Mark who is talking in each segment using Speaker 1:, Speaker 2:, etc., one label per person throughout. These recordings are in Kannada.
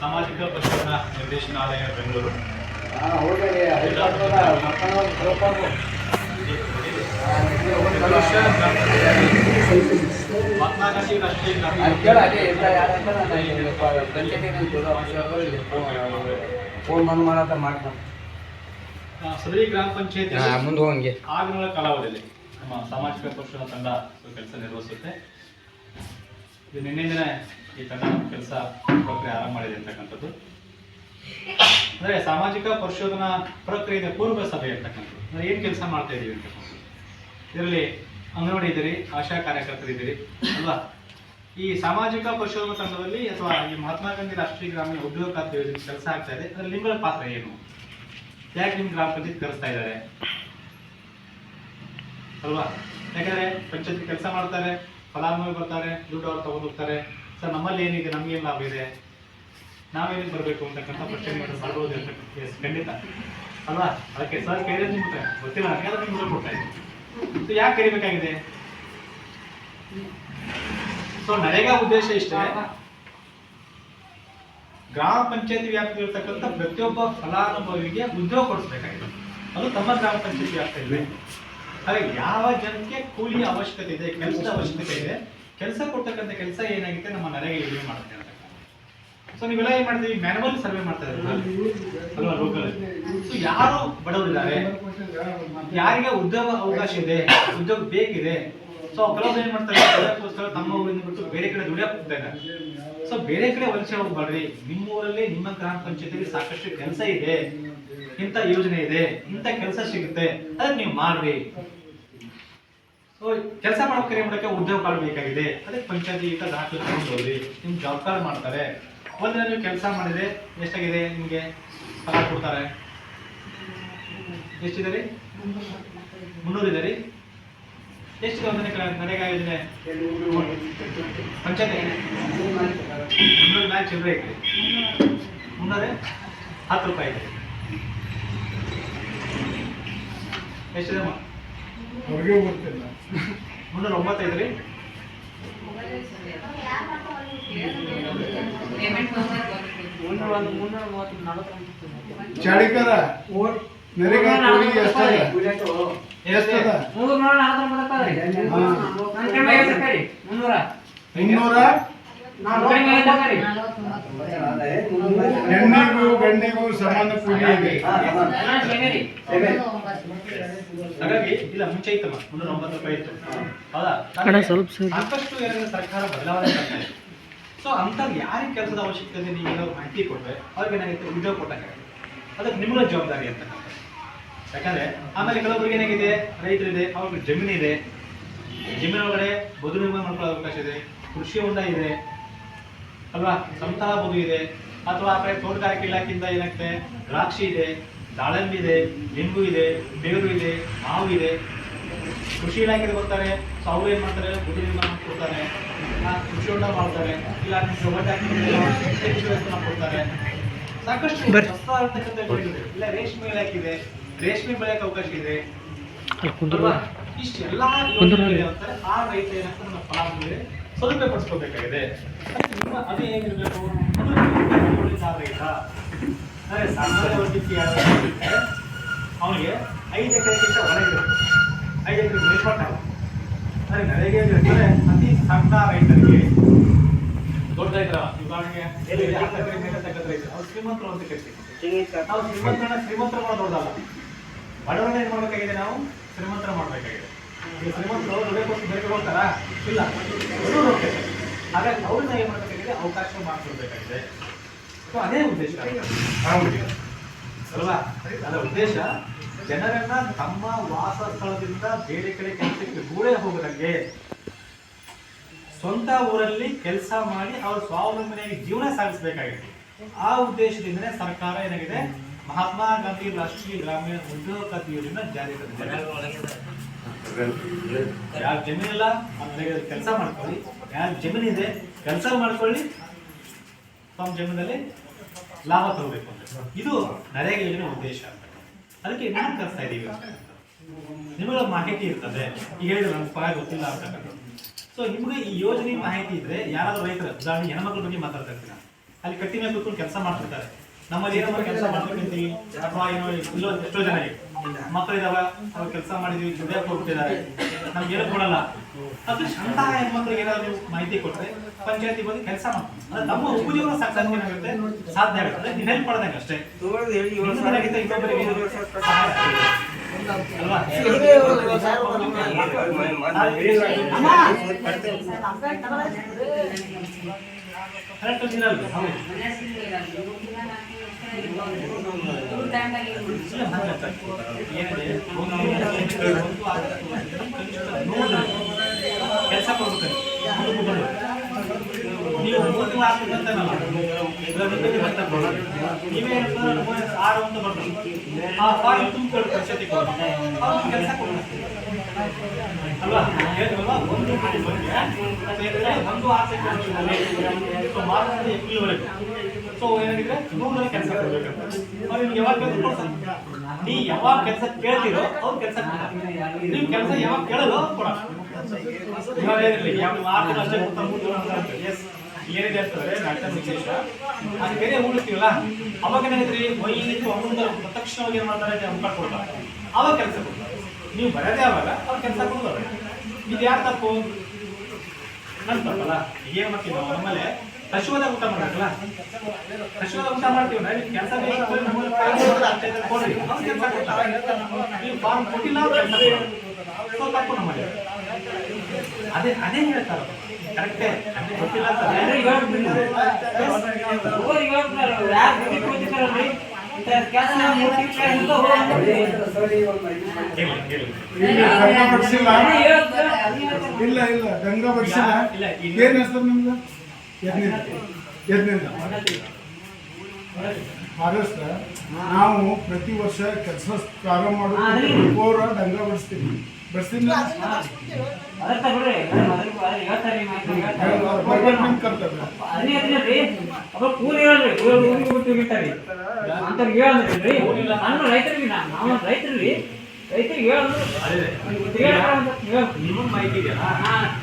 Speaker 1: ಸಾಮಾಜಿಕ ಪರಿಶೋಧನಾ ನಿರ್ದೇಶನಾಲಯ ಬೆಂಗಳೂರು. ಮಹಾತ್ಮ ಗಾಂಧಿ ಸದರಿ ಗ್ರಾಮ ಪಂಚಾಯತ್
Speaker 2: ಮುಂದೆ ಹೋಗಂಗೆ.
Speaker 1: ಕಾಲಾವಧಿಯಲ್ಲಿ ನಮ್ಮ ಸಾಮಾಜಿಕ ಪಕ್ಷದ ತಂಡ ಕೆಲಸ ನಿರ್ವಹಿಸುತ್ತೆ. ಇದು ನಿನ್ನೆ ದಿನ ಈ ತನ್ನ ಕೆಲಸ ಆರಂಭ ಮಾಡಿದೆ ಅಂತಕ್ಕಂಥದ್ದು ಅಂದ್ರೆ ಸಾಮಾಜಿಕ ಪರಿಶೋಧನಾ ಪ್ರಕ್ರಿಯೆಯ ಪೂರ್ವ ಸಭೆ ಅಂತಕ್ಕಂಥದ್ದು ಅಂದ್ರೆ ಏನು ಕೆಲಸ ಮಾಡ್ತಾ ಇದೀವಿ ಅಂತಕ್ಕಂಥದ್ದು ಇದರಲ್ಲಿ ಅಂಗನವಾಡಿ ಇದ್ದೀರಿ, ಆಶಾ ಕಾರ್ಯಕರ್ತರಿದ್ದೀರಿ ಅಲ್ವಾ? ಈ ಸಾಮಾಜಿಕ ಪರಿಶೋಧನಾ ತಂಡದಲ್ಲಿ ಅಥವಾ ಈ ಮಹಾತ್ಮ ಗಾಂಧಿ ರಾಷ್ಟ್ರೀಯ ಗ್ರಾಮೀಣ ಉದ್ಯೋಗ ಖಾತೆ ಯೋಜನೆ ಕೆಲಸ ಆಗ್ತಾ ಇದೆ. ಅದರಲ್ಲಿ ನಿಮ್ಮಗಳ ಪಾತ್ರ ಏನು? ಯಾಕೆ ನಿಮ್ಮ ಗ್ರಾಮ ಪಂಚಾಯತ್ ಕರೆಸ್ತಾ ಇದ್ದಾರೆ? ಅಲ್ವಾ? ಯಾಕಂದ್ರೆ ಪಂಚಾಯತ್ ಕೆಲಸ ಮಾಡ್ತಾರೆ ಫಲಾನುಭವಿ ಬರ್ತಾರೆ, ದುಡ್ಡು ಅವ್ರು ತಗೊಂಡು ಹೋಗ್ತಾರೆ. ಸರ್ ನಮ್ಮಲ್ಲಿ ಏನಿದೆ ನಮ್ಗೇನು ಲಾಭ ಇದೆ? ನಾವೇನಕ್ಕೆ ಬರಬೇಕು ಅಂತಕ್ಕಂಥ ಪ್ರಶ್ನೆ ಮಾಡಬಹುದು ಅಂತಕ್ಕಂಥ ಎಸ್ ಖಂಡಿತ. ಅಲ್ವಾ? ಅದಕ್ಕೆ ಸರ್ ಕೇಳಿದ್ರೆ ನಿಮ್ಗೆ ಗೊತ್ತಿಲ್ಲ ನನಗೆ ಅದಕ್ಕೆ ನಿಮ್ಗೆ ಕೊಡ್ತಾ ಇದ್ದೀನಿ. ಯಾಕೆ ಕರಿಬೇಕಾಗಿದೆ ಸೊ ನರೇಗಾ ಉದ್ದೇಶ ಇಷ್ಟೇ. ಗ್ರಾಮ ಪಂಚಾಯತಿ ವ್ಯಾಪ್ತಿ ಇರತಕ್ಕಂಥ ಪ್ರತಿಯೊಬ್ಬ ಫಲಾನುಭವಿಗೆ ಉದ್ಯೋಗ ಕೊಡಿಸ್ಬೇಕಾಗಿದೆ. ಅದು ತಮ್ಮ ಗ್ರಾಮ ಪಂಚಾಯತಿ ವ್ಯಾಪ್ತಿಯಲ್ಲಿ. ಹಾಗೆ ಯಾವ ಜನಕ್ಕೆ ಕೂಲಿಯ ಅವಶ್ಯಕತೆ ಇದೆ ಕೆಲಸದ ಅವಶ್ಯಕತೆ ಇದೆ ಕೆಲಸ ಕೊಡ್ತಕ್ಕಂಥ ಕೆಲಸ ಏನಾಗಿದೆ ನಮ್ಮ ನರೇಗೆ ಇಲ್ಲಿ ಮಾಡುತ್ತೆ ಅಂತ ಸೊ ನೀವೆಲ್ಲ ಏನ್ ಮಾಡ್ತೀವಿ ಮ್ಯಾನುವಲ್ ಸರ್ವೆ ಮಾಡ್ತಾ ಅಲ್ವಾ ಲೋಕಲ್ ಸೊ ಯಾರು ಬಡವರಿದ್ದಾರೆ? ಯಾರಿಗೆ ಉದ್ಯೋಗ ಅವಕಾಶ ಇದೆ? ಉದ್ಯೋಗ ಬೇಕಿದೆ? ಸೊ ಕೆಲವೊಬ್ರು ಏನ್ ಮಾಡ್ತಾರೆ? ಅದಕ್ಕೋಸ್ಕರ ತಮ್ಮ ಊರಿಂದ ಬಿಟ್ಟು ಬೇರೆ ಕಡೆ ದುಡಿಯಕ್ ಹೋಗ್ತಾ ಇದ್ದಾರೆ. ಸೊ ಬೇರೆ ಕಡೆ ವಲಸೆ ಹೋಗ್ಬಾರ್ರಿ ನಿಮ್ಮ ಊರಲ್ಲಿ ನಿಮ್ಮ ಗ್ರಾಮ ಪಂಚಾಯತಿಗೆ ಸಾಕಷ್ಟು ಕೆಲಸ ಇದೆ. ಇಂಥ ಯೋಜನೆ ಇದೆ. ಇಂಥ ಕೆಲಸ ಸಿಗುತ್ತೆ. ಅದನ್ನ ನೀವು ಮಾಡ್ರಿ. ಸೊ ಕೆಲಸ ಮಾಡೋಕೆ ಉದ್ಯೋಗ ಕಾರ್ಡ್ ಬೇಕಾಗಿದೆ. ಅದಕ್ಕೆ ಪಂಚಾಯತಿ ಈಗ ದಾಖಲೆ ಹೋಗ್ರಿ. ನಿಮ್ ಜಾಬ್ ಕಾರ್ಡ್ ಮಾಡ್ತಾರೆ. ಒಂದಿನ ನೀವು ಕೆಲಸ ಮಾಡಿದ್ರೆ ಎಷ್ಟಾಗಿದೆ? ನಿಮಗೆ ಫಲ ಕೊಡ್ತಾರೆ. ಎಷ್ಟಿದೆ ರೀ? ಮುನ್ನೂರು ಇದೆ ರೀ. ಎಷ್ಟಿದೆ ಒಂದನೇ ನರೇಗಾ ಯೋಜನೆ ಪಂಚಾಯತಿ. ಮುನ್ನೂರು ಚಿಲ್ಲರೆ ಐತೆ ಮುನ್ನೂರೇ ಹತ್ತು ರೂಪಾಯಿ ಇದೆ. ಎಷ್ಟಿದೆ ಅಮ್ಮ? ಮುನ್ನೂರ ಒಂಬತ್ತೈದು ರೀ
Speaker 3: ಚಾಡಿಕರ ನರೇಗಾ ಕೂಲಿ ಎಷ್ಟದ ಎಷ್ಟದ
Speaker 2: ಮುನ್ನೂರ ನಲವತ್ತು ಬರ್ತದ್ರಿ ನನ್ನ ಕಡಿಮೆ ಐವತ್ತು ರೂಪಾಯಿ ರೀ ಮುನ್ನೂರ
Speaker 3: ಮುನ್ನೂರ
Speaker 2: ನನ್ನ ಕಡಿಮೆ ಐವತ್ತು ರೂಪಾಯಿ. ರೀ
Speaker 3: ಹೆಣ್ಣಿಗೂ ಗಂಡಿಗೂ ಸಮಾನ ಪೂಜೆ ಇದೆ.
Speaker 1: ಹಾಗಾಗಿ ಇಲ್ಲ ಮುಂಚೆ ಇತ್ತಮ್ಮ. ಮುನ್ನೂರ ಒಂಬತ್ತು ರೂಪಾಯಿ ಇತ್ತು. ಹೌದಾ. ಸಾಕಷ್ಟು ಏನಂದ್ರೆ ಸರ್ಕಾರ ಬದಲಾವಣೆ ಮಾಡ್ತಾ ಇದೆ. ಸೊ ಅಂಥದ್ದು ಯಾರಿಗೆ ಕೆಲಸದ ಅವಶ್ಯಕತೆ ಇದೆ ನೀವು ಏನಾದ್ರು ಮಾಹಿತಿ ಕೊಟ್ಟರೆ ಅವ್ರಿಗೆ ಏನಾಗುತ್ತೆ ಉದ್ಯೋಗ ಕೊಟ್ಟಾಗ. ಅದಕ್ಕೆ ನಿಮ್ಮ ಜವಾಬ್ದಾರಿ ಅಂತ ಯಾಕಂದ್ರೆ ಆಮೇಲೆ ಕೆಲವೊಬ್ರಿಗೆ ಏನಾಗಿದೆ? ರೈತರಿದೆ ಅವ್ರಿಗೆ ಜಮೀನಿದೆ. ಇದೆ ಜಮೀನೊಳಗಡೆ ಬದು ನಿರ್ಮಾಣ ಮಾಡ್ಕೊಳ್ಳೋ ಅವಕಾಶ ಇದೆ. ಕೃಷಿ ಹೊಂಡ ಇದೆ. ಅಲ್ವಾ? ಸಂತಾನ ಬದು ಇದೆ. ಅಥವಾ ಆ ಕಡೆ ತೋಟಗಾರಿಕೆ ಇಲಾಖೆಯಿಂದ ಏನಾಗ್ತದೆ? ದ್ರಾಕ್ಷಿ ಇದೆ ದಾಳಂಬಿ ಇದೆ ಲಿಂಬು ಇದೆ ಬೇರು ಇದೆ ಮಾವು ಇದೆ. ಕೃಷಿ ಇಲಾಖೆಗೆ ಬರ್ತಾರೆ ಸೊ ಅವ್ರು ಏನ್ ಮಾಡ್ತಾರೆ? ಗುಡಿ ನಿರ್ಮಾಣ ಕೊಡ್ತಾರೆ. ಕೃಷಿ ಹೊಂಡ ಮಾಡ್ತಾರೆ. ಇಲ್ಲ ಕೊಡ್ತಾರೆ. ಸಾಕಷ್ಟು ಇಲ್ಲ ರೇಷ್ಮೆ ಇಲಾಖೆ ಇದೆ. ರೇಷ್ಮೆ ಬೆಳೆಯಕ್ಕೆ ಅವಕಾಶ ಇದೆ? ಇಷ್ಟೆಲ್ಲ ಆ ರೈತ ಏನಾಗ್ತದೆ ನಮ್ಮ ಫಲಾನುಭವಿ ಸದುಪಯೋಗ ಪಡಿಸ್ಕೋಬೇಕಾಗಿದೆ ಅದಕ್ಕೆ ನಿಮ್ಮ ಅದು ಹೇಗಿರಬೇಕು? ಅಂದ್ರೆ ಸಾಮಾನ್ಯ ವರ್ಗಕ್ಕೆ ಯಾರು ಅವನಿಗೆ ಐದು ಎಕರೆಗಿಂತ ಹೊರಗಿರುತ್ತೆ. ಐದು ಎಕರೆ ಮೇಲ್ಪಟ್ಟ ಅಂದ್ರೆ ನರೇಗೆ ಇರ್ತಾರೆ ಅತಿ ಸಣ್ಣ ರೈತರಿಗೆ ದೊಡ್ಡ ರೈತರ ಉದಾಹರಣೆಗೆ ಹತ್ತು ಎಕರೆ ಮೇಲೆ ತಕ್ಕಂಥ ರೈತರು. ಅವ್ರು ಶ್ರೀಮಂತರು ಅಂತ ಕರಿತೀವಿ. ನಾವು ಶ್ರೀಮಂತರನ್ನ ಶ್ರೀಮಂತರ ಮಾಡೋದಲ್ಲ ಬಡವರನ್ನ ಏನ್ ಮಾಡಬೇಕಾಗಿದೆ ನಾವು? ಶ್ರೀಮಂತರ ಮಾಡ್ಬೇಕಾಗಿದೆ. ಈಗ ಶ್ರೀಮಂತರು ಇಲ್ಲ. ಎಲ್ಲರೂ ಹೋಗ್ತಾರೆ ಹಾಗಾಗಿ ಅವ್ರನ್ನ ಏನ್ ಮಾಡಬೇಕಾಗಿದೆ ಅವಕಾಶ ಮಾಡಿಕೊಡ್ಬೇಕಾಗಿದೆ. ಸೊ ಅದೇ ಉದ್ದೇಶ. ಅಲ್ವಾ? ಅದರ ಉದ್ದೇಶ. ಜನರನ್ನ ತಮ್ಮ ವಾಸ ಸ್ಥಳದಿಂದ ಬೇರೆ ಕಡೆ ಕೆಲಸಕ್ಕೆ ದೂರೇ ಹೋಗದಂಗೆ ಸ್ವಂತ ಊರಲ್ಲಿ ಕೆಲಸ ಮಾಡಿ ಅವ್ರ ಸ್ವಾವಲಂಬನೆಯಾಗಿ ಜೀವನ ಸಾಗಿಸಬೇಕಾಗಿದೆ ಆ ಉದ್ದೇಶದಿಂದನೇ ಸರ್ಕಾರ ಏನಾಗಿದೆ? ಮಹಾತ್ಮ ಗಾಂಧಿ ರಾಷ್ಟ್ರೀಯ ಗ್ರಾಮೀಣ ಉದ್ಯೋಗ ಯೋಜನೆ ಜಾರಿ ತಂದಿದೆ. ಯಾರು ಜಮೀನಿಲ್ಲ ಕೆಲಸ ಮಾಡ್ಕೊಳ್ಳಿ. ಯಾರು ಜಮೀನಿದೆ ಕೆಲಸ ಮಾಡ್ಕೊಳ್ಳಿ. ತಮ್ಮ ಜಮೀನಲ್ಲಿ ಲಾಭ ತಗೋಬೇಕು ಅಂತ. ಇದು ನರೇಗಾ ಯೋಜನೆ ಉದ್ದೇಶ ಅಂತ. ಅದಕ್ಕೆ ನಾನು ಕರ್ತಾ ಇದೀವಿ ನಿಮಗೆ ಮಾಹಿತಿ ಇರ್ತದೆ. ಈಗ ಹೇಳಿದ್ರೆ ನಮ್ಗೆ ಪಗಾರ ಗೊತ್ತಿಲ್ಲ ಅಂತಕ್ಕಂಥದ್ದು ಸೊ ನಿಮ್ಗೆ ಈ ಯೋಜನೆ ಮಾಹಿತಿ ಇದ್ರೆ ಯಾರಾದ್ರೂ ರೈತರ ಉದಾಹರಣೆ ಹೆಣ್ಮಕ್ಳ ಬಗ್ಗೆ ಮಾತಾಡ್ತಾ ಇರ್ತೀರ ಅಲ್ಲಿ ಕಟ್ಟಿ ಮೇಲೆ ಕೂತ್ಕೊಂಡು ಕೆಲಸ ಮಾಡ್ತಿರ್ತಾರೆ. ನಮ್ಮಲ್ಲಿ ಏನೋ ಕೆಲಸ ಮಾಡ್ಕೊಂಡಿರ್ತೀವಿ ಅಥವಾ ಏನೋ ಇಲ್ಲೋ ಎಷ್ಟೋ ಜನ ಇದೆ ಮಕ್ಕಳಿದಾವ ಅವ್ರು ಕೆಲಸ ಮಾಡಿದೀವಿ ದುಡಿಯಕ್ಕೆ ಹೋಗ್ತಿದ್ದಾರೆ ನಮ್ಗೆ ಏನು ಕೊಡಲ್ಲ. ಅದು ಅಂತ ಹೆಣ್ಮಕ್ಳಿಗೆ ಏನಾದ್ರು ಮಾಹಿತಿ ಕೊಟ್ರೆ ಪಂಚಾಯತಿ ಬಂದು ಕೆಲಸ ಮಾಡ್ತೀವಿ. ನಮ್ಮ ಉಪಜೀವನ ಸಾಕ್ಸಕ್ಕೆ ಏನಾಗುತ್ತೆ? ಸಾಧ್ಯ ಆಗುತ್ತೆ. ನೀವು ಹೆಲ್ಪ್ ಮಾಡ್ದಂಗೆ ಅಷ್ಟೇ. ಅಲ್ವಾ? ಕರೆಕ್ಟ್ ಇರಲ್ಲ ಹೌದು. ಕೆಲಸ ಕೊಡ್ಬೇಕು ನೀವು ಮೂರು ತಿಂಗಳು ಭತ್ತ ಕೊಡೋದು ನೀವೇ ಆರು ಅಂತ ಬರ್ತದೆ ಆ ಕೆಲಸ ಕೊಡ್ಬೇಕು ಅಲ್ವಾ? ಹೇಳಿದ್ರಲ್ವಾ ಒಂದು ಆಸೆ ಸೊ ಮಾರ್ಚ್ ಸೊ ಏನಾಗಿದೆ ನೂರಲ್ಲಿ ಕೆಲಸ ಕೊಡ್ಬೇಕಂತ ಅವ್ರು ನಿಮ್ಗೆ ಯಾವಾಗ ಕೆಲಸ ಕೊಡ್ತಾರೆ ನೀ ಯಾವಾಗ ಕೆಲಸ ಕೇಳ್ತೀರೋ ಅವ್ರು ಕೆಲಸ ನಿಮ್ ಕೆಲಸ ಯಾವಾಗ ಕೇಳಲ್ಲ ಕೊಡ. ಇವಾಗ ಏನಿಲ್ಲ ಯಾವ ಆರು ಅಷ್ಟೇ ಅಂತ ಎಸ್ ಏನಿದೆ ಅಂತಂದ್ರೆ ಡಾಕ್ಟರ್ ವಿಶೇಷ ಅದು ಬೇರೆ ಉಳಿತೀವಲ್ಲ ಅವಾಗ ಏನಾಗೈತ್ರಿ ವೈದ್ಯರು ಅಮೃತ ತಕ್ಷಣವಾಗಿ ಏನ್ ಮಾಡ್ತಾರೆ ಅಂತ ಕೊಡ್ತಾರೆ. ಅವಾಗ ಕೆಲಸ ಕೊಡ್ತಾರೆ. ನೀವು ಬರೋದೇ ಅವಾಗ ಅವ್ರು ಕೆಲಸ ಕೊಡ್ತಾರೆ. ಇದು ಯಾರು ತಪ್ಪು? ನನ್ ತಪ್ಪಲ್ಲ. ಏನ್ ಮಾಡ್ತೀವಿ ನಮ್ಮಲ್ಲಿ ಹಸುವಾದಾಗ ಊಟ ಮಾಡಕ್ಕಲ್ಲ ಹಸುವದ ಊಟ ಮಾಡ್ತೀವಿ ನಾವು ಕೆಲಸ ನೀವು ಫಾರ್ಮ್ ಕೊಟ್ಟಿಲ್ಲ ತಪ್ಪು ಅದೇ ಅದೇ ಹೇಳ್ತಾರೆ ಕರೆಕ್ಟೇ ಗೊತ್ತಿಲ್ಲ
Speaker 3: ಇಲ್ಲಿ ಇಲ್ಲ ಗಂಗಾ ಬಡ್ಸಿಲ್ಲ. ಏನ್ ಹೆಸರು ನಿಮ್ದು ಫಾರೆಸ್ಟ್ ನಾವು ಪ್ರತಿ ವರ್ಷ ಕೆಲಸ ಪ್ರಾರಂಭ ಮಾಡೋರ ದಂಗ ಬಡಿಸ್ತೀವಿ. ಬಡಿಸ್ತೀನಿ ಬರ್ಬೇಕು ಅಂತ ಕರ್ತವ್ಯ.
Speaker 2: ರೈತರಿಗೆ ನಾವು ರೈತರಿ ರೈತರಿಗೆ
Speaker 1: ನಿಮಗೆ ಮಾಹಿತಿ ಇದೆಯಲ್ಲ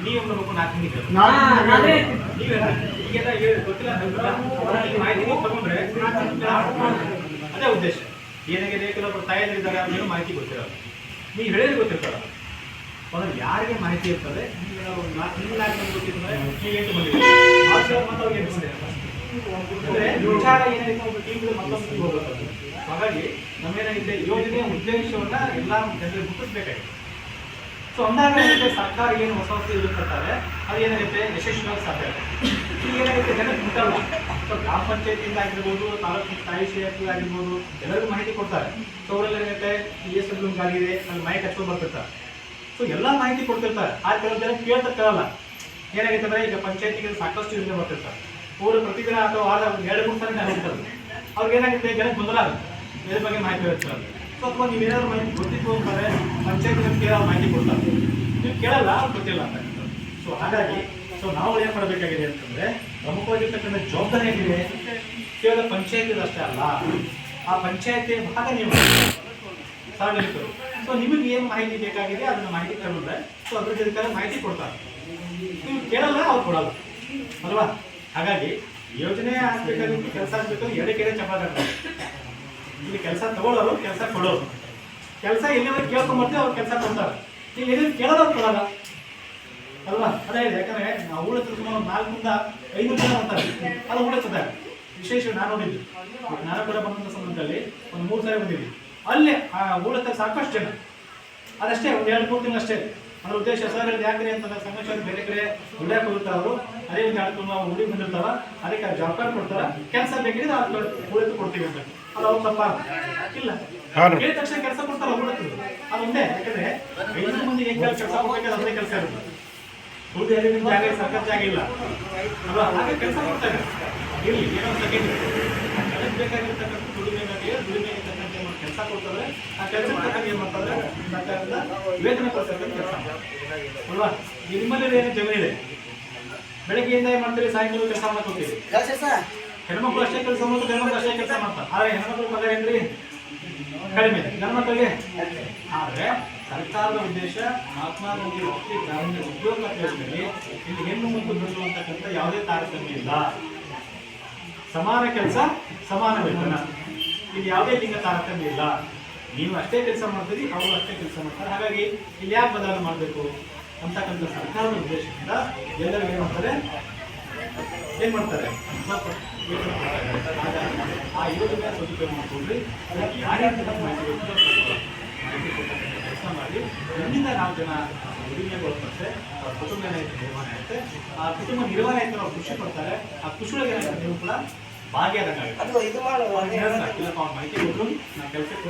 Speaker 1: ನೀವು ನಾಲ್ಕು ಉದ್ದೇಶ ಈಗೆಲ್ಲ ಹೇಳಿ ಗೊತ್ತಿಲ್ಲ ಮಾಹಿತಿ ತಗೊಂಡ್ರೆ ಅದೇ ಉದ್ದೇಶ. ಏನಾಗಿದೆ ಕೆಲವೊಬ್ರು ತಾಯಿಯಲ್ಲಿದ್ದಾರೆ ಅವ್ರಿಗೇನು ಮಾಹಿತಿ ಗೊತ್ತಿರಲ್ಲ. ನೀವು ಹೇಳಿದ್ರೆ ಗೊತ್ತಿರ್ತಾರ ಅಂದ್ರೆ ಯಾರಿಗೆ ಮಾಹಿತಿ ಇರ್ತದೆ? ಒಂದು ನಾಲ್ಕು ನೀವು ಎಂಟು ಮತ್ತೆ ಅವ್ರಿಗೆ ಎಂಟು ವಿಚಾರ ಟೀಮ್ ಮತ್ತೊಂದು ಹೋಗ್ಬೇಕು ಹಾಗಾಗಿ ನಮ್ಮೇನಾಗಿದೆ ಯೋಜನೆಯ ಉದ್ದೇಶವನ್ನ ಎಲ್ಲ ಜನರಿಗೆ ಮುಟ್ಟಿಸ್ಬೇಕಾಗಿದೆ ಸೊ ಅಂದಾಗ ಏನಾಗುತ್ತೆ ಸರ್ಕಾರ ಏನು ಹೊಸ ಹೊಸ ಇರುತ್ತಾರೆ ಅದು ಏನಾಗುತ್ತೆ ಯಶಸ್ವಿಯಾಗಿ ಸಾಧ್ಯ ಆಗುತ್ತೆ. ಈಗ ಏನಾಗುತ್ತೆ ಜನಕ್ಕೆ ಮುಟ್ಟಲ್ಲ ಸೊ ಗ್ರಾಮ ಪಂಚಾಯತಿಯಿಂದ ಆಗಿರ್ಬೋದು, ತಾಲೂಕು ಸ್ಥಾಯಿ ಸೇವಕರು ಆಗಿರ್ಬೋದು, ಎಲ್ಲರಿಗೂ ಮಾಹಿತಿ ಕೊಡ್ತಾರೆ. ಸೊ ಅವರಲ್ಲಿ ಏನಾಗುತ್ತೆ ಪಿ ಎಸ್ ಎಲ್ ಆಗಿದೆ, ಅಲ್ಲಿ ಮೈಕ್ ಹಚ್ಕೊಂಡು ಬರ್ತಿರ್ತಾರೆ. ಸೊ ಎಲ್ಲ ಮಾಹಿತಿ ಕೊಡ್ತಿರ್ತಾರೆ. ಆ ಕೆಲವು ಜನ ಕೇಳ್ತಾ ಕೇಳಲ್ಲ. ಏನಾಗುತ್ತೆ ಅಂದ್ರೆ, ಈಗ ಪಂಚಾಯತಿಗೆ ಸಾಕಷ್ಟು ಯೋಜನೆ ಬರ್ತಿರ್ತಾರೆ. ಅವರು ಪ್ರತಿದಿನ ಅಥವಾ ವಾರ ಎರಡು ಮೂರು ಸಲ ಅವ್ರಿಗೆ ಏನಾಗುತ್ತೆ ಜನಕ್ಕೆ ಗೊಂದಲ ಇದ್ರ ಬಗ್ಗೆ ಮಾಹಿತಿ ಹೇಳ್ತಾರೆ ಸೊ ಅಥವಾ ನೀವೇನಾದ್ರು ಮಾಹಿತಿ ಗೊತ್ತಿತ್ತು ಅಂತಾರೆ, ಪಂಚಾಯತ್ ಕೇಳೋ ಮಾಹಿತಿ ಕೊಡ್ತಾರೆ. ನೀವು ಕೇಳಲ್ಲ, ಗೊತ್ತಿಲ್ಲ ಅಂತ ಸೊ ಹಾಗಾಗಿ ಸೊ ನಾವು ಏನು ಮಾಡಬೇಕಾಗಿದೆ ಅಂತಂದ್ರೆ, ಪ್ರಮುಖವಾಗಿರ್ತಕ್ಕಂಥ ಜವಾಬ್ದಾರಿ ಏನಿದೆ, ಕೇವಲ ಪಂಚಾಯತ್ ಅಷ್ಟೇ ಅಲ್ಲ, ಆ ಪಂಚಾಯತಿ ಭಾಗ ನೀವು ಸಾರ್ವಜನಿಕರು ಸೊ ನಿಮಗೆ ಏನು ಮಾಹಿತಿ ಬೇಕಾಗಿದೆ, ಅದನ್ನ ಮಾಹಿತಿ ತಗೊಂಡ್ರೆ ಸೊ ಅದ್ರ ಜೊತೆ ಮಾಹಿತಿ ಕೊಡ್ತಾರೆ. ನೀವು ಕೇಳಲ್ಲ, ಅವ್ರು ಕೊಡಲ್ಲ. ಅಲ್ವಾ? ಹಾಗಾಗಿ ಯೋಜನೆ ಆಗ್ಬೇಕಾದ್ರೆ ಕೆಲಸ ಆಗ್ಬೇಕಾದ್ರೆ ಎರಡು ಕೆರೆ ಇಲ್ಲಿ ಕೆಲಸ ತಗೊಳ್ಳೋರು ಕೆಲಸ ಕೊಡೋರು. ಕೆಲಸ ಎಲ್ಲಿವರೆಗೆ ಕೇಳ್ಕೊಂಬರ್ತೀವಿ ಅವ್ರು ಕೆಲಸ ಕೊಡ್ತಾರೆ. ಇಲ್ಲಿ ಎಲ್ಲಿ ಕೇಳೋರು ಕೊಡಲ್ಲ. ಅಲ್ವಾ? ಅದೇ ಇದೆ ಯಾಕಂದ್ರೆ ನಾವು ಊಳ ತಿಳ್ಕೊಂಡು ನಾಲ್ಕರಿಂದ ಐನೂರು ಜನ ಬರ್ತಾರೆ ಅದು ಊಳತ್ತದೆ ವಿಶೇಷ ನಾನು ನೋಡಿದ್ದು. ನಾನು ಕೂಡ ಬಂದಂಥ ಸಂದರ್ಭದಲ್ಲಿ ಒಂದು ಮೂರು ಸಾರಿ ಬಂದಿದ್ವಿ. ಅಲ್ಲೇ, ಆ ಹತ್ರ ಸಾಕಷ್ಟು ಜನ. ಅದಷ್ಟೇ, ಒಂದು ಎರಡು, ಮೂರು ತಿಂಗಳು ಅಷ್ಟೇ. ಅದ್ರ ಉದ್ದೇಶ, ಸರ್ ಯಾಕ್ರಿ ಅಂತಂದ್ರೆ ಸಂಘರ್ಷ ಬೇರೆ ಕಡೆ ಹೋಗ್ತಾರ ಅವರು. ಅದೇ ಒಂದು ಎರಡು ನಾವು ಹುಡುಗಿ ಬಂದಿರ್ತಾರ. ಅದಕ್ಕೆ ಜಾಬ್ ಕಾರ್ಡ್ ಕೊಡ್ತಾರ. ಕೆಲಸ ಬೇಕಿದ್ರೆ ಅದು ಉಳಿದು ಕೊಡ್ತೀವಿ ಅಂತ. ಇಲ್ಲ. ತಕ್ಷಣ ಕೆಲಸ ಕೊಡ್ತಾರೆ ಉಳಿದು ಅದು ಒಂದೇ ಯಾಕಂದ್ರೆ ಐದು ಮಂದಿಗೆ ಕೆಲಸ ಕೊಡ್ಬೇಕಾದ್ರೆ ಅದೇ ಕೆಲಸ ಇರುತ್ತೆ. ಉಳಿದು ಎಲ್ಲಿ ನಿಮ್ ಜಾಗ ಸರ್ಕಾರ ಜಾಗ ಇಲ್ಲ. ಅಲ್ವಾ? ಹಾಗೆ ಕೆಲಸ ಕೊಡ್ತಾರೆ. ಇಲ್ಲಿ ಏನೋ ಸೆಕೆಂಡ್ ಅದಕ್ಕೆ ಬೇಕಾಗಿರ್ತಕ್ಕಂಥ ದುಡಿಮೆಗಾಗಿ ದುಡಿಮೆಗೆ ತಕ್ಕಂತೆ ಕೆಲಸ ಕೊಡ್ತಾರೆ ಆ ಕೆಲಸ ಏನ್ ಮಾಡ್ತಾರೆ ಸರ್ಕಾರದಿಂದ ವೇತನ ಕೊಡ್ತಕ್ಕಂಥ ಕೆಲಸ. ಅಲ್ವಾ? ನಿಮ್ಮಲ್ಲಿ ಏನು ಜಮೀನಿದೆ? ಇದೆ ಬೆಳಗ್ಗೆಯಿಂದ ಏನ್ ಮಾಡ್ತೀರಿ ಸಾಯಂಕಾಲ ಕೆಲಸ ಮಾಡ್ಕೊತೀರಿ ಹೆಣ್ಮಕ್ಳು ಅಷ್ಟೇ ಕೆಲಸ ಮಾಡೋದು ಗಂಡ್ಮಕ್ಳು ಅಷ್ಟೇ ಕೆಲಸ ಮಾಡ್ತಾರೆ. ಆದರೆ ಹೆಣ್ಮಕ್ಳು ಪಗಾರ ಏನ್ರಿ ಕಡಿಮೆ ಗಂಡ್ಮಕ್ಳಿಗೆ? ಆದರೆ ಸರ್ಕಾರದ ಉದ್ದೇಶ ಮಹಾತ್ಮ ಗಾಂಧಿ ರಾಷ್ಟ್ರೀಯ ಗ್ರಾಮೀಣ ಉದ್ಯೋಗ ಯೋಜನೆಯಲ್ಲಿ ಇಲ್ಲಿ ಹೆಣ್ಣು ಮತ್ತು ಗಂಡು ಅಂತಕ್ಕಂಥ ಯಾವುದೇ ತಾರತಮ್ಯ ಇಲ್ಲ. ಸಮಾನ ಕೆಲಸ ಸಮಾನ ವೇತನ. ಇಲ್ಲಿ ಯಾವುದೇ ಲಿಂಗ ತಾರತಮ್ಯ ಇಲ್ಲ. ನೀವು ಅಷ್ಟೇ ಕೆಲಸ ಮಾಡ್ತೀರಿ ಅವರು ಅಷ್ಟೇ ಕೆಲಸ ಮಾಡ್ತಾರೆ. ಹಾಗಾಗಿ ಇಲ್ಲಿ ಯಾಕೆ ಬದಲಾವಣೆ ಮಾಡಬೇಕು ಅಂತಕ್ಕಂಥ ಸರ್ಕಾರದ ಉದ್ದೇಶದಿಂದ ಎಲ್ಲರೂ ಏನು ಮಾಡ್ತಾರೆ? ಏನು ಮಾಡ್ತಾರೆ? ಆ ಯೋಜನೆ ಸದುಪಯೋಗ ಮಾಡ್ಕೊಂಡ್ರಿ ಅದಕ್ಕೆ ಯಾರ್ಯಾರು ಮಾಹಿತಿ ಮಾಹಿತಿ ಕೆಲಸ ಮಾಡಿ ಇಲ್ಲಿಂದ ನಾಲ್ಕು ಜನ ಉದ್ದಿಮೆಗಳು ಬರ್ತಾರೆ ಅವ್ರ ಕುಟುಂಬ ಏನಾಯ್ತು ನಿರ್ವಹಣೆ ಆಗುತ್ತೆ ಆ ಕುಟುಂಬ ನಿರ್ವಹಣೆ ಆಯ್ತು ಅವ್ರು ಖುಷಿ ಪಡ್ತಾರೆ ಆ ಖುಷಿ ಒಳಗೆ ಏನಾಗುತ್ತೆ ನೀವು ಕೂಡ ಅವ್ರ ಮಾಹಿತಿ ಕೊಟ್ಟರು ನಾ ಕೆಲಸಕ್ಕೆ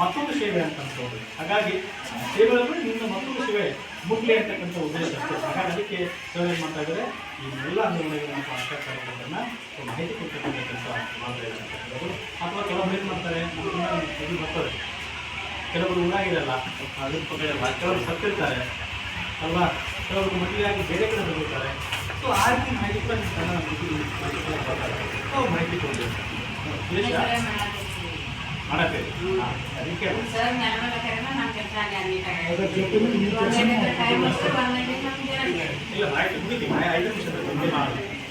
Speaker 1: ಮತ್ತೊಂದು ಸೇವೆ ಅಂತ ಅನ್ಕೋದು ಹಾಗಾಗಿ, ಸೇವೆಗಳು ನಿಮ್ಮ ಮತ್ತೊಂದು ಸೇವೆ ಮುಗ್ಲಿ ಅಂತಕ್ಕಂಥ ಉದ್ದೇಶ ಅಷ್ಟೇ. ಹಾಗಾಗಿ ಅದಕ್ಕೆ ಸೇವೆ ಮಾಡ್ತಾ ಇದ್ದಾರೆ? ಈ ಎಲ್ಲ ಅಂಗನವಾಡಿಗಳನ್ನ ಕಾರ್ಯಕ್ರಮಗಳನ್ನ ಮಾಹಿತಿ ಕೊಡ್ತಕ್ಕಂಥ ಕೆಲಸ. ಅಥವಾ ಕೆಲವೊಬ್ರು ಏನ್ ಮಾಡ್ತಾರೆ? ಇದು ಬರ್ತದೆ. ಕೆಲವರು ಊರಾಗಿರಲ್ಲ ಅದ್ರ ಪಕ್ಕ ಕೆಲವರು ಸತ್ತಿರ್ತಾರೆ. ಅಲ್ವಾ? ಕೆಲವರು ಮದುವೆಯಾಗಿ ಬೇರೆ ಕಡೆ ಬಂದಿರ್ತಾರೆ. ಸೊ ಆ ರೀತಿ ಮಾಹಿತಿ ಮಾಹಿತಿ ಕೊಡಬೇಕು. ಉದ್ದೇಶ?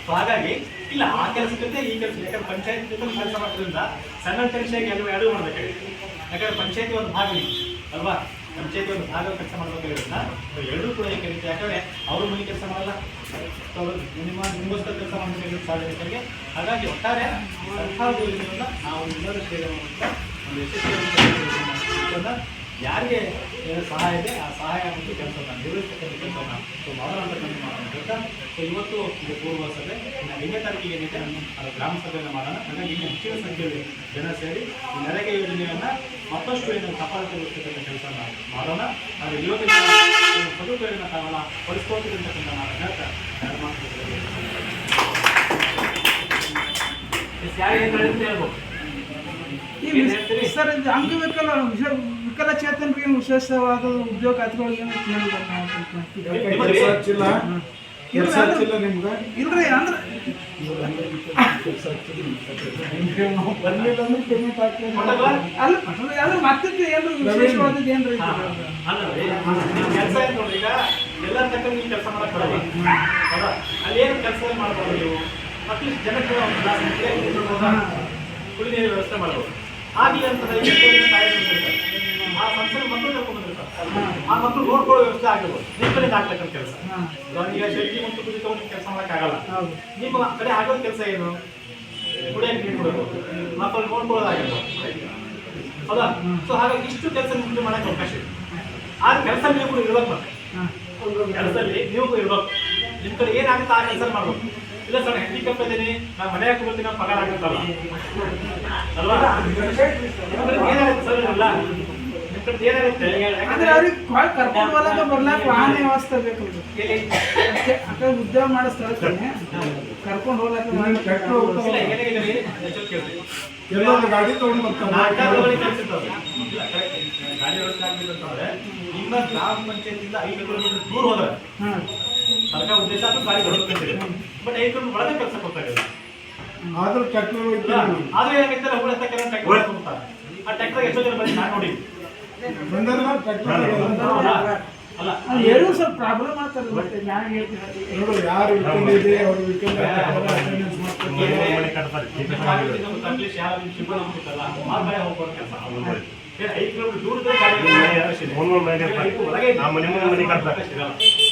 Speaker 1: ಸೊ ಹಾಗಾಗಿ ಇಲ್ಲ ಆ ಕೆಲಸ ಜೊತೆ ಈ ಕೆಲಸ ಯಾಕಂದ್ರೆ ಪಂಚಾಯತ್ ಜೊತೆ ಕೆಲಸ ಮಾಡೋದ್ರಿಂದ ಸಣ್ಣ ಟೆನ್ಷನ್ಗೆ ಎಲ್ಲರೂ ಎರಡು ಮಾಡಬೇಕಾಗಿತ್ತು ಯಾಕಂದ್ರೆ ಪಂಚಾಯತಿ ಒಂದು ಭಾಗ ಅಲ್ವಾ? ಪಂಚಾಯತಿ ಒಂದು ಭಾಗ ಕೆಲಸ ಮಾಡಬೇಕಾಗಿರೋದ್ರಿಂದ ಎರಡೂ ಕೂಡ ಏಕೆ ಯಾಕಂದ್ರೆ ಅವರು ಮನೆ ಕೆಲಸ ಮಾಡಲ್ಲ. ನಿಮ್ಮ ನಿಮಗೋಸ್ಕರ ಕೆಲಸ ಮಾಡಬೇಕಾಗಿರೋ ಸಾರ್ವಜನಿಕರಿಗೆ ಹಾಗಾಗಿ ಒಟ್ಟಾರೆ ಸರ್ಕಾರದ ಯೋಜನೆಯನ್ನು ನಾವು ಇನ್ನೊಂದು ಸೇವೆ ಯಾರಿಗೆ ಸಹಾಯ ಇದೆ, ಆ ಸಹಾಯ ಮತ್ತು ಕೆಲಸವನ್ನು ನಿರ್ವಹಿಸ್ತಕ್ಕಂಥ ಕೆಲಸವನ್ನು ಸೊ ಮಾಡೋಣ ಅಂತ ಕಂಡು ಮಾಡೋಣ ಗೊತ್ತಾ ಸೊ ಇವತ್ತು ಇದು ಪೂರ್ವ ಸಭೆ. ಇನ್ನು ಐದನೇ ತಾರೀಕಿಗೆ ಏನಿದೆ ಅದು ಗ್ರಾಮ ಸಭೆಯನ್ನು ಮಾಡೋಣ. ಹಾಗಾಗಿ ಇನ್ನು ಹೆಚ್ಚಿನ ಸಂಖ್ಯೆಯಲ್ಲಿ ಜನ ಸೇರಿ ಈ ನರೇಗಾ ಯೋಜನೆಯನ್ನು ಮತ್ತಷ್ಟು ಏನು ಸಫಲತೆಗೊಳಿಸ್ತಕ್ಕಂಥ ಕೆಲಸವನ್ನು ಮಾಡೋಣ. ಆದರೆ ಯೋಜನೆ ಸದುಪಯೋಗನ ತಾವೆಲ್ಲ ಪಡಿಸ್ಕೊಳ್ತಿರ್ತಕ್ಕಂಥ ನಾನು ಹೇಳ್ತಾ, ಎರಡು ಮಾತುಗಳು. ಯಾರು ಏನು ಹೇಳಿದ್ರೆ ಹೇಳ್ಬೋದು
Speaker 2: ಸರ್ ಇದು ಅಂಗವಿಕಲ ವಿಶ- ವಿಕಲಚೇತನರಿಗೆ ಏನು ವಿಶೇಷವಾದ ಏನು ಕೇಳಬೇಕು
Speaker 3: ಹಚ್ಚಿಲ್ಲ ನಿಮ್ಗೆ?
Speaker 2: ಇಲ್ರಿ ಅಂದ್ರೆ
Speaker 3: ಬರ್ಲಿಲ್ಲ ಅಂದ್ರೆ ಪೇಮೆಂಟ್?
Speaker 2: ಅಲ್ಲ ಮತ್ತೆ ಏನ್ರಿ ವಿಶೇಷವಾದದ್ದು ಏನ್ರಿ?
Speaker 1: ಹಾ, ನೀವು ಕೆಲಸ ಏನ್ ನೋಡ್ರಿ ಈಗ ಎಲ್ಲ ತಕ್ಕ ನೀವು ಕೆಲಸ ಮಾಡಕ್ ಬರಲ್ಲ. ಹೌದಾ ಅಲ್ಲಿ ಏನು ಕೆಲಸ ಮಾಡ್ಬೋದು ನೀವು? ಅಟ್ಲೀಸ್ಟ್ ಜನಕ್ಕೆ ಒಂದು? ಕುಡಿ ನೀರಿನ ವ್ಯವಸ್ಥೆ ಮಾಡ್ಬೋದು. ಆಗಿಲ್ಲ ಅಂತ. ಆ ಸಂಸ್ಥೆ ಮಕ್ಕಳು ಕರ್ಕೊಂಡ್ ಬಂದಿರ್ತಾರೆ. ಆ ಮಕ್ಕಳು ನೋಡ್ಕೊಳ್ಳೋ ವ್ಯವಸ್ಥೆ ಆಗಿರ್ಬೋದು ನಿಮ್ಮ ಕಡೆ ಆಗ್ತಕ್ಕಂಥ ಕೆಲಸ. ಈಗ ಶಕ್ತಿ ಮತ್ತು ಕುದಿ ತಗೊಂಡು ಕೆಲಸ ಮಾಡೋಕ್ಕಾಗಲ್ಲ ನಿಮ್ಮ ಕಡೆ ಆಗೋ ಕೆಲಸ ಏನು? ಕುಡಿಯಕ್ಕೆ ನೀರು ಕೊಡೋದು ಮಕ್ಕಳು ನೋಡ್ಕೊಳ್ಳೋದಾಗಿರ್ಬೋದು. ಹೌದಾ? ಸೊ ಹಾಗಾಗಿ ಇಷ್ಟು ಕೆಲಸ ನಿಮ್ಗೆ ಮಾಡಕ್ಕೆ ಅವಕಾಶ ಇದೆ. ಆ ಕೆಲಸ ನೀವು ಕೂಡ ಇರ್ಬೇಕು ಕೆಲಸದಲ್ಲಿ ನೀವು ಕೂಡ ಇರ್ಬೇಕು. ನಿಮ್ಮ ಕಡೆ ಏನಾಗುತ್ತೆ ಆ ಕೆಲಸ ಮಾಡ್ಬೇಕು. ಇಲ್ಲ ಸರ್ ಹ್ಯಾಂಡಿಕಪ್ ಇದ್ದೀನಿ ನಾನು ಮನೆ ಬರ್ತೀನಿ ಪಗಾರ ಆಗುತ್ತಲ್ಲ ಅಲ್ವಾ? ಏನಾಗುತ್ತೆ ಸರ್ ಇಲ್ಲ ಏನಾಗುತ್ತೆ?
Speaker 2: ಅಂದ್ರೆ
Speaker 1: ಯಾಕಂದ್ರೆ
Speaker 2: ಅವ್ರಿಗೆ ಕರ್ಕೊಂಡು ಹೋಗಲ್ಲ ಬರ್ಲಾಕ ವಾಹನ ವ್ಯವಸ್ಥೆ ಬೇಕು ಅಷ್ಟೇ ಅಕ್ಕ ಉದ್ಯೋಗ ಮಾಡಿಸ್ತಾರೆ ಕರ್ಕೊಂಡು ಹೋಗ್ಲಾಕ.
Speaker 3: ಎಲ್ಲೊಂದು ಗಾಡಿ ತಗೊಂಡು
Speaker 1: ನಿಮ್ಮ ಗ್ರಾಮ ಪಂಚಾಯತಿಂದ ಐದು ಕಿಲೋಮೀಟರ್ ದೂರ ಹೋದ್ರೆ ಸರ್ಕಾರ ಉದ್ದೇಶ ಅದು ಗಾಡಿ ಕೊಡಬೇಕಂತಿದೆ ಬಟ್ ಐದು ಒಳಗೆ ಕೆಲಸ ಕೊಡ್ತಾ ಇಲ್ಲ
Speaker 3: ಆದ್ರೂ ಟ್ರ್ಯಾಕ್ಟರ್
Speaker 1: ಆದ್ರೆ ಏನಾಗುತ್ತೆ ಹುಳ ಕೆಲವು ಟ್ರ್ಯಾಕ್ಟರ್ ಹೋಗ್ತಾರೆ ಆ ಟ್ರ್ಯಾಕ್ಟರ್ ಎಷ್ಟೋ ಜನ ಬಂದು ನಾನು ನೋಡಿ? ಅಲ್ಲ
Speaker 2: ಹೇಳು ಸ್ವಲ್ಪ ಪ್ರಾಬ್ಲಮ್ ಆಗ್ತದೆ ಮತ್ತೆ ನಾನು ಹೇಳ್ತೀನಿ
Speaker 3: ನೋಡು ಯಾರು ವಿಕಲ್ ಇದೆ ಅವ್ರು ಅಟೆಂಡೆನ್ಸ್ ಮಾಡ್ತಾರೆ
Speaker 1: ಯಾರು ಆ ಕೆಲಸ. ಏನ್ ಐದು ಕಿಲೋಮೀಟರ್ ಗಾಡಿ
Speaker 4: ಮನೆ.
Speaker 1: ಒಳಗೆ
Speaker 4: ಕಟ್ತಾರೆ.
Speaker 1: ಅವಕಾಶ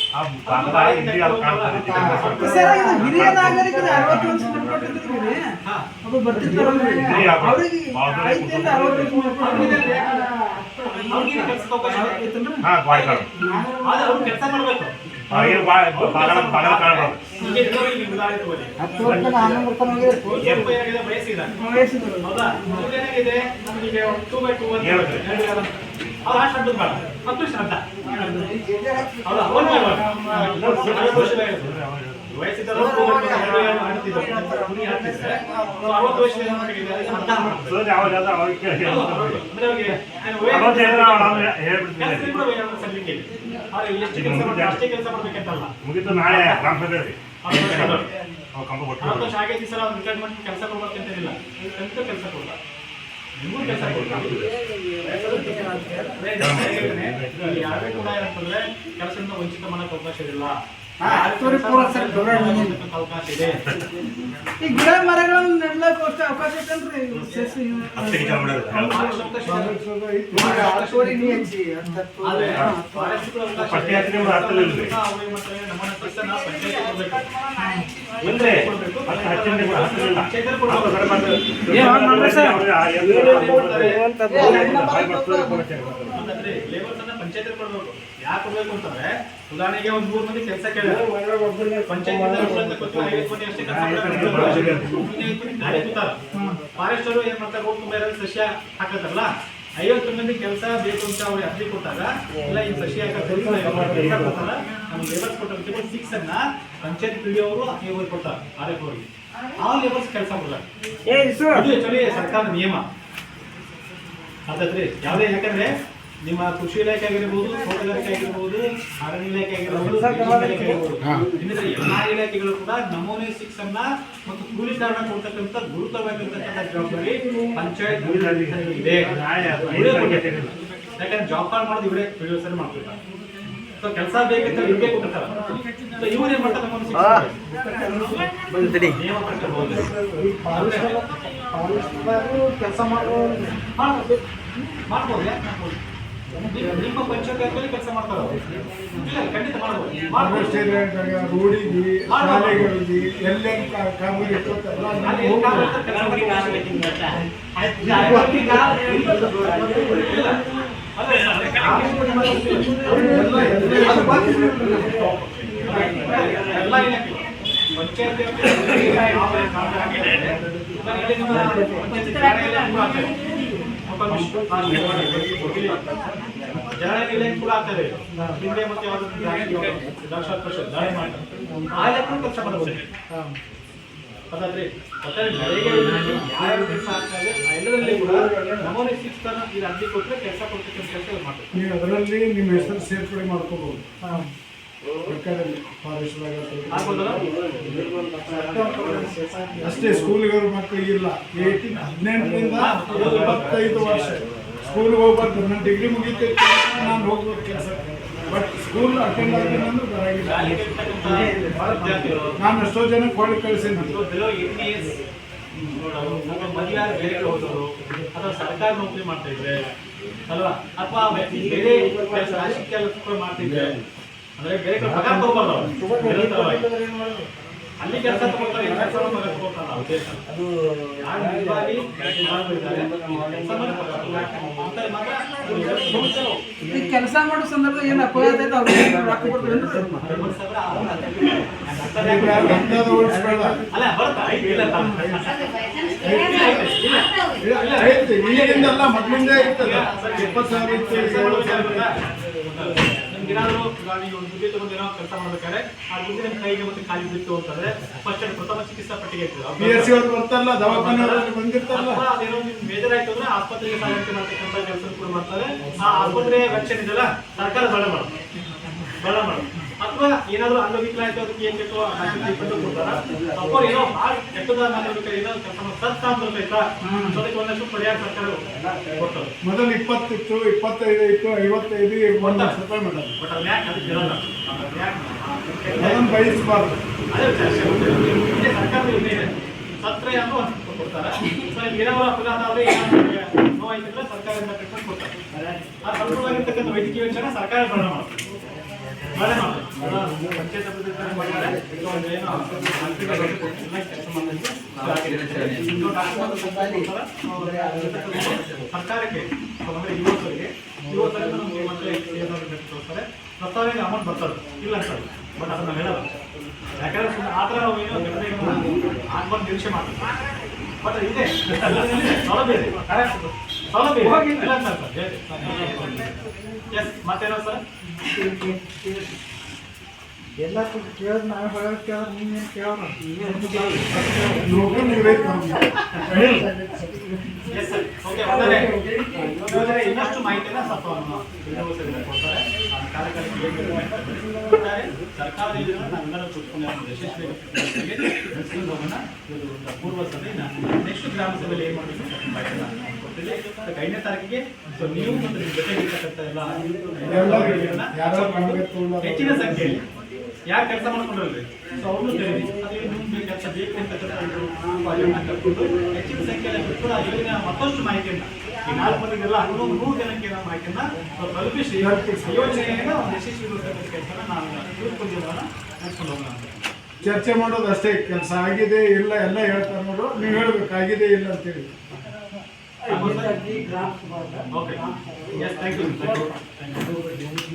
Speaker 2: ಹಿರಿಯ ನಾಗರಿಕರು ಅರವತ್ತು ವರ್ಷ ಮೇಲ್ಪಟ್ಟಿದ್ರಿಗೆ
Speaker 1: ಹಾ.
Speaker 2: ಅದು ಬರ್ತಿರ್ತಾರಲ್ರಿ. ಅವ್ರಿಗೆ? ಐದರಿಂದ ಅರವತ್ತು ವರ್ಷ ಮೇಲ್ಪಟ್ಟಿದ್ರೆ
Speaker 1: ಅವಕಾಶ ಇದೆ.
Speaker 4: ಹಾ ಗಾಡಿ ಕಾಣು.
Speaker 1: ಕೆಲಸ ಮಾಡಬೇಕು. ವಯಸ್ಸಿದೆ ಅವ್ರು ಬೇಡ ಅವ್ರು ಅರವತ್ತು ಕೆಲಸ ಎಷ್ಟು ಅಷ್ಟೇ ಕೆಲಸ ಮಾಡ್ಬೇಕಂತಲ್ಲ.
Speaker 4: ಮುಗಿತು ನಾಳೆ
Speaker 1: ಅರವತ್ತು ವರ್ಷ ಆಗೈತಿ ಸರ್ ಅವ್ರು ರಿಟೈರ್ಡ್ ಮಾಡಿ ಕೆಲಸ ಕೊಡ್ಬೇಕಂತೇನಿಲ್ಲ ಎಂತ ಕೆಲಸ ಕೊಡ್ತಾರೆ ಯಾರೇ ಕೂಡ ಏನಂತಂದ್ರೆ ಕೆಲಸದಿಂದ ವಂಚಿತ ಮಾಡಕ್ ಅವಕಾಶ ಇಲ್ಲ. ಅವಕಾಶ ಇದೆ
Speaker 2: ಈ ಗಿಡ ಮರಗಳನ್ನ ನೆಡ್ಲಕ್ಕೆ ಅಷ್ಟೇ ಅವಕಾಶ ಐತೇನ್ರಿ ಸಸಿ
Speaker 4: ಹತ್ತು ಕೆಲಸ ಮಾಡೋದು
Speaker 1: ಅವಕಾಶ ಇದೆ. ಆದ್ರೆ ಫಾರೆಸ್ಟ್ಗಳು ಅವಕಾಶ
Speaker 4: ಪಟ್ಟಿ
Speaker 1: ಇದೆ.
Speaker 4: ಹಾಕಿದ್ರೆ ಹತ್ತಲ್ಲ ಇಲ್ರಿ.
Speaker 1: ಅವ್ರು ಏನ್ ಮಾಡ್ತಾರೆ, ನಮ್ಮನ್ನ ಕೆಲಸನ ಪಂಚಾಯ್ತಿಗೆ ಕೊಡ್ಬೇಕು.
Speaker 4: ಇಲ್ರಿ ಹತ್ತು ಹಚ್ಚಿಂದ ಕೂಡ ಹತ್ತಲಿಲ್ಲ
Speaker 1: ಪಂಚಾಯ್ತಿಗೆ
Speaker 4: ಅದು
Speaker 1: ಕೊಡ್ಬೇಕು.
Speaker 4: ಕಡೆ ಬಂದು
Speaker 2: ಏ, ಹಂಗ್ ಮಾಡ್ರಿ ಸರ್.
Speaker 4: ಅವ್ರಿಗೆ ಆ ಏನು ಬಾಯ್ ಬರ್ತದೆ, ಕೊಡಕ್ಕೆ ಬರ್ತದೆ.
Speaker 1: ಅಂತಂದ್ರೆ ಲೇಬರ್ಸ್ ಅನ್ನ ಪಂಚಾಯತ್ ಕೊಡ್ಬೇಕು ಯಾಕೆ ಕೊಡ್ಬೇಕು ಅಂತಂದ್ರೆ ಉದಾಹರಣೆಗೆ ಒಂದ್ ಮೂರ್ ಮಂದಿ ಕೆಲಸ ಕೇಳಿದ್ರೆ ಪಂಚಾಯತ್ ಫಾರೆಸ್ಟ್ ಅವರು ಏನ್ ಮಾಡ್ತಾರೆ ರೋಡ್ ತುಂಬ ಸಸ್ಯ ಹಾಕತ್ತಲ್ಲ ಐವತ್ತು ಮಂದಿ ಕೆಲಸ ಬೇಕು ಅಂತ ಅವ್ರು ಅರ್ಜಿ ಕೊಟ್ಟಾಗ ಇಲ್ಲ ಈ ಸಸ್ಯ ಹಾಕಿ ಕೊಡ್ತಾರ ಕೊಟ್ಟಿರ್ತೀವಿ ಸಿಕ್ಸ್ ಅನ್ನ ಪಂಚಾಯತ್ ಪಿ ಡಿ ಅವರು ಇವ್ರಿಗೆ ಕೊಡ್ತಾರೆ ಆರ್ ಎಫ್ ಅವರಿಗೆ ಆ ಲೇಬರ್ಸ್ ಕೆಲಸ ಕೊಡ್ತಾರೆ. ಇದು ಆಕ್ಚುಲಿ ಸರ್ಕಾರದ ನಿಯಮ. ಅದ್ರಿ ಯಾವುದೇ ಯಾಕಂದ್ರೆ ನಿಮ್ಮ ಕೃಷಿ ಇಲಾಖೆ ಆಗಿರ್ಬೋದು ತೋಟಗಾರಿಕೆ ಆಗಿರ್ಬೋದು ಅರಣ್ಯ ಇಲಾಖೆ ಆಗಿರ್ಬೋದು ಇನ್ನಿತರ ಎಲ್ಲಾ ಇಲಾಖೆಗಳು ಕೂಡ ನಮೂನೆ ಶಿಕ್ಷಣ ಅನ್ನ ಮತ್ತು ಕೂಲಿ ಕಾರಣ ಕೊಡ್ತಕ್ಕಂಥ ಗುರುತವಾಗಿರ್ತಕ್ಕಂಥ ಜವಾಬ್ದಾರಿ ಪಂಚಾಯತ್ ಇದೆ. ಯಾಕಂದ್ರೆ ಜಾಬ್ ಕಾರ್ಡ್ ಮಾಡೋದು ಇವರೇ ಮಾಡ್ತಿರ್ತಾರೆ. ಸೊ ಕೆಲಸ ಬೇಕಂತ ಇವರೇ ಕೊಟ್ಟಿರ್ತಾರೆ
Speaker 3: ಕೆಲಸ ಮಾಡೋ
Speaker 1: ಮಾಡ್ಬೋದು ನಿಮ್ಮ- ಪಂಚಾಯತ್ ಕೆಲಸ ಮಾಡ್ತಾರೆ ಖಂಡಿತ ಮಾಡ್ಬೋದು
Speaker 3: ಎಲ್ಲ
Speaker 1: ಇಲ್ಲಿ ಕೂಡ ಆಗ್ತದೆ. ಇಲ್ಲಿ ಹಿಂದೆ ಮತ್ತೆ ಪರಿಷತ್ ದಾಳಿ ಮಾಡಿ ಆ ಇಲಾಖೆ ಕೆಲಸ ಮಾಡಬಹುದು ಅದಾದ್ರೆ ಒಟ್ಟಾರೆ ನರೇಗಾದಲ್ಲಿ ಯಾವ್ಯಾವ ಕೆಲಸ ಆಗ್ತದೆ ಕೂಡ ನಮೂನೆ ತರ ಇದು ಅರ್ಜಿ ಕೊಟ್ಟರೆ ಕೆಲಸ ಕೊಡ್ತಕ್ಕಂಥ ಕೆಲಸ ಮಾಡ್ತಾರೆ
Speaker 3: ನೀವು ಅದರಲ್ಲಿ ನಿಮ್ಮ ಹೆಸರು ಸೇರ್ಪಡೆ ಮಾಡ್ಕೋಬಹುದು ಅಷ್ಟೇ ಸ್ಕೂಲ್ಗೆ ಮಕ್ಕಳು ಇಲ್ಲ. ಏಯ್ಟೀನ್ ಹದಿನೆಂಟರಿಂದ ಇಪ್ಪತ್ತೈದು ವರ್ಷ. ಸ್ಕೂಲ್ಗೆ ಹೋಗ್ಬಾರ್ದು. ನನ್ನ ಡಿಗ್ರಿ ಮುಗಿತೈತೆ ನಾನು ಹೋಗ್ಬೇಕು ಕೆಲಸ. ಬಟ್ ಸ್ಕೂಲ್ ಅಟೆಂಡ್ ಆಗ್ತೀನಿ ಅಂದ್ರೆ ಬರಾಗಿಲ್ಲ. ನಾನು ಎಷ್ಟೋ ಜನ ಕೊಳ್ಳಿ ಕಳಿಸಿದ್ದೀನಿ
Speaker 1: ಮದುವೆ ಬೇರೆ ಹೋದವರು ಅಥವಾ ಸರ್ಕಾರ ನೌಕರಿ ಮಾಡ್ತಾ ಇದ್ರೆ ಅಲ್ವಾ? ಅಥವಾ ಬೇರೆ ಕೆಲಸ, ರಾಜಕೀಯ ಕೆಲಸ ಕೂಡ ಮಾಡ್ತಿದ್ರೆ ಅಂದ್ರೆ ಬೇರೆ ಕಡೆ ಪಗಾರ ತಗೋಬಾರ್ದು ಅವ್ರು. ನಿರಂತರವಾಗಿ. ಅಲ್ಲಿ ಕೆಲಸ ತಗೋತಾರೆ ಪಗಾರ ಉದ್ದೇಶ ಯಾರು ನಿಜವಾಗಿ ಮಾಡಿ
Speaker 2: ಈ ಕೆಲಸ ಸಂದರ್ಭ ಏನು ಅಪಘಾತ ಐತೆ ಅವ್ರಿಗೆ ರೊಕ್ಕ
Speaker 1: ಅಲ್ಲ ಬರ್ತಾ ಇಲ್ಲ
Speaker 3: ಮೊದಲಿಂದ ಇರ್ತದೆ. ಇಪ್ಪತ್ತು ಸಾವಿರ ಇತ್ತು.
Speaker 1: ನಿಮ್ಗೇನಾದ್ರು ಗಾಡಿ ಒಂದು ಗುಂಡಿ ತಗೊಂಡು ಏನೋ ಕೆಲಸ ಮಾಡ್ಬೇಕಾದ್ರೆ ಆ ಗುಂಡಿನ ಕೈಗೆ ಮತ್ತೆ ಕಾಲಿ ಬಿತ್ತು ಅಂತಂದ್ರೆ ಫಸ್ಟ್ ಏಡ್ ಪ್ರಥಮ ಚಿಕಿತ್ಸಾ ಪಟ್ಟಿಗೆ ಇರ್ತದೆ.
Speaker 3: ಬರ್ತಾರಲ್ಲ ದವಾಖಾನೆ ಬಂದಿರ್ತಾರಲ್ಲ.
Speaker 1: ಅದೇನೋ ನಿಮ್ ಬೇಜಾರ್ ಆಯ್ತು ಅಂದ್ರೆ ಆಸ್ಪತ್ರೆಗೆ ಸಾಗಾಣಿಕೆ ಮಾಡ್ತಕ್ಕಂಥ ಕೆಲಸ ಕೂಡ ಮಾಡ್ತಾರೆ. ಆ ಆಸ್ಪತ್ರೆ ವೆಚ್ಚ ಇದೆಲ್ಲ ಸರ್ಕಾರ ಬಳ ಮಾಡುತ್ತೆ ಬಳ ಮಾಡುತ್ತೆ ಅಥವಾ ಏನಾದರೂ ಅಂಗವಿಕಲ ಆಯ್ತು ಅದಕ್ಕೆ ಏನ್ ಬೇಕೋ ಕೊಡ್ತಾರ ಅಥವಾ ಏನೋ ಭಾಳ ಕೆಟ್ಟದ ಮಾತಾಡ್ಬೇಕಾದ್ರೆ ಏನೋ ಕೆಲಸ ಸತ್ತ ಅದಕ್ಕೆ ಒಂದಷ್ಟು ಪರಿಹಾರ ಸರ್ಕಾರ ಕೊಡ್ತಾರೆ
Speaker 3: ಮೊದಲು ಇಪ್ಪತ್ತಿತ್ತು ಇಪ್ಪತ್ತೈದು ಇತ್ತು ಐವತ್ತೈದು ರೂಪಾಯಿ ಮಾಡೋದು
Speaker 1: ಬಟ್ ಅದ್ ಯಾಕೆ ಅದಕ್ಕೆ ಇರಲ್ಲ ಅದ್ ಯಾಕೆ?
Speaker 3: ಅದನ್ನು ಬಯಸಬಾರ್ದು.
Speaker 1: ಅದೇ ವಿಚಾರ ಇದೇ ಇದೆ ಸತ್ರೆ ಅನ್ನೋ ಒಂದು ಕೊಡ್ತಾರೆ. ಸೊ ಏನಾದ್ರು ಅಪಘಾತ ಆದ್ರೆ ಏನಾದ್ರು ನೋವಾಯ್ತಿದ್ರೆ ಸರ್ಕಾರದಿಂದ ಟ್ರೀಟ್ಮೆಂಟ್ ಕೊಡ್ತಾರೆ. ಆ ಸಂಪೂರ್ಣವಾಗಿರ್ತಕ್ಕಂಥ ವೈದ್ಯಕೀಯ ವೆಚ್ಚನ ಸರ್ಕಾರ ಅಭಿವೃದ್ಧಿ ಮಾಡ್ತಾರೆ ಸರ್ಕಾರಕ್ಕೆ, ಅಂದ್ರೆ ಯುವಕರಿಗೆ, ಯುವಕರಿಂದ ನಮ್ಗೆ ಮತ್ತೆ ಏನಾದ್ರು ಪ್ರಸ್ತಾವನೆ ಅಮೌಂಟ್ ಬರ್ತದೆ ಇಲ್ಲ ಸರ್ ಬಟ್ ಅದನ್ನ ಹೇಳಲ್ಲ. ಯಾಕಂದ್ರೆ ಆ ಥರ ನಾವು ಏನೋ ಆಗ್ಬಂದು ನಿರೀಕ್ಷೆ ಮಾಡ್ತೀವಿ. ಬಟ್ ಇದೆ. ಸೌಲಭ್ಯ ಇದೆ. ಸೌಲಭ್ಯ ಇಲ್ಲ ಸರ್ ಎಸ್ ಮತ್ತೇನೋ ಸರ್
Speaker 2: ಎಲ್ಲ ಕೇಳಿದ್ ನಾನು ಹೊರಗೆ ಕೇಳಿದ್ರೆ ನೀನೇನು ಕೇಳೋಣ
Speaker 1: ಇನ್ನಷ್ಟು ಮಾಹಿತಿನ ವಿದ್ಯಾಭ್ಯಾಸದಿಂದ ಕೊಡ್ತಾರೆ. ಸರ್ಕಾರದ ಯೋಜನೆಗಳನ್ನ ನಾವೆಲ್ಲರೂ ಅದನ್ನ ಯಶಸ್ವಿಯಾಗಿ. ಪೂರ್ವ ಸಭೆ. ನೆಕ್ಸ್ಟ್ ಗ್ರಾಮ ಸಭೆಯಲ್ಲಿ ಏನ್ ಮಾಡಬೇಕು ನಾನು ಐದನೇ ತಾರೀಕಿಗೆ ಸೊ ನೀವು ಮತ್ತು ನಿಮ್ಮ ಇರ್ತಕ್ಕಂಥ ಎಲ್ಲ ಹೆಚ್ಚಿನ ಸಂಖ್ಯೆಯಲ್ಲಿ. ಯಾರು ಕೆಲಸ ಮಾಡ್ಕೊಂಡ್ರಲ್ರಿ? ಸೊ ಅವ್ರನ್ನೂ ಕರೀರಿ ಅದೇ ನಿಮ್ಗೆ ಕೆಲಸ ಬೇಕು ಅಂತಕ್ಕಂಥ ಕರ್ಕೊಂಡು ಹೆಚ್ಚಿನ ಸಂಖ್ಯೆಯಲ್ಲಿ ಕೂಡ ಯೋಜನೆ ಮತ್ತಷ್ಟು ಮಾಹಿತಿಯನ್ನ ಈ ನಾಲ್ಕು ಮಂದಿಗೆಲ್ಲ ಹನ್ನೊಂದು ನೂರು ಜನಕ್ಕೆ ನಾವು ಮಾಹಿತಿಯನ್ನ ಕಲ್ಪಿಸಿ. ತಲುಪಿಸಿ ಯೋಜನೆಯನ್ನ ಒಂದು ಯಶಸ್ವಿಗೊಳಿಸ್ತಕ್ಕಂಥ ಕೆಲಸನ ನಾನು ತಿಳ್ಕೊಂಡಿರೋಣ ನಡೆಸ್ಕೊಂಡು ಹೋಗೋಣ
Speaker 3: ಚರ್ಚೆ ಮಾಡೋದು ಅಷ್ಟೇ ಕೆಲಸ ಆಗಿದೆ ಇಲ್ಲ ಎಲ್ಲ ಹೇಳ್ತಾರೆ ನೋಡು ನೀವು ಹೇಳ್ಬೇಕು ಆಗಿದೆ ಇಲ್ಲ ಅಂತೇಳಿ.
Speaker 1: Okay. Yes, thank you. Thank you. Thank you.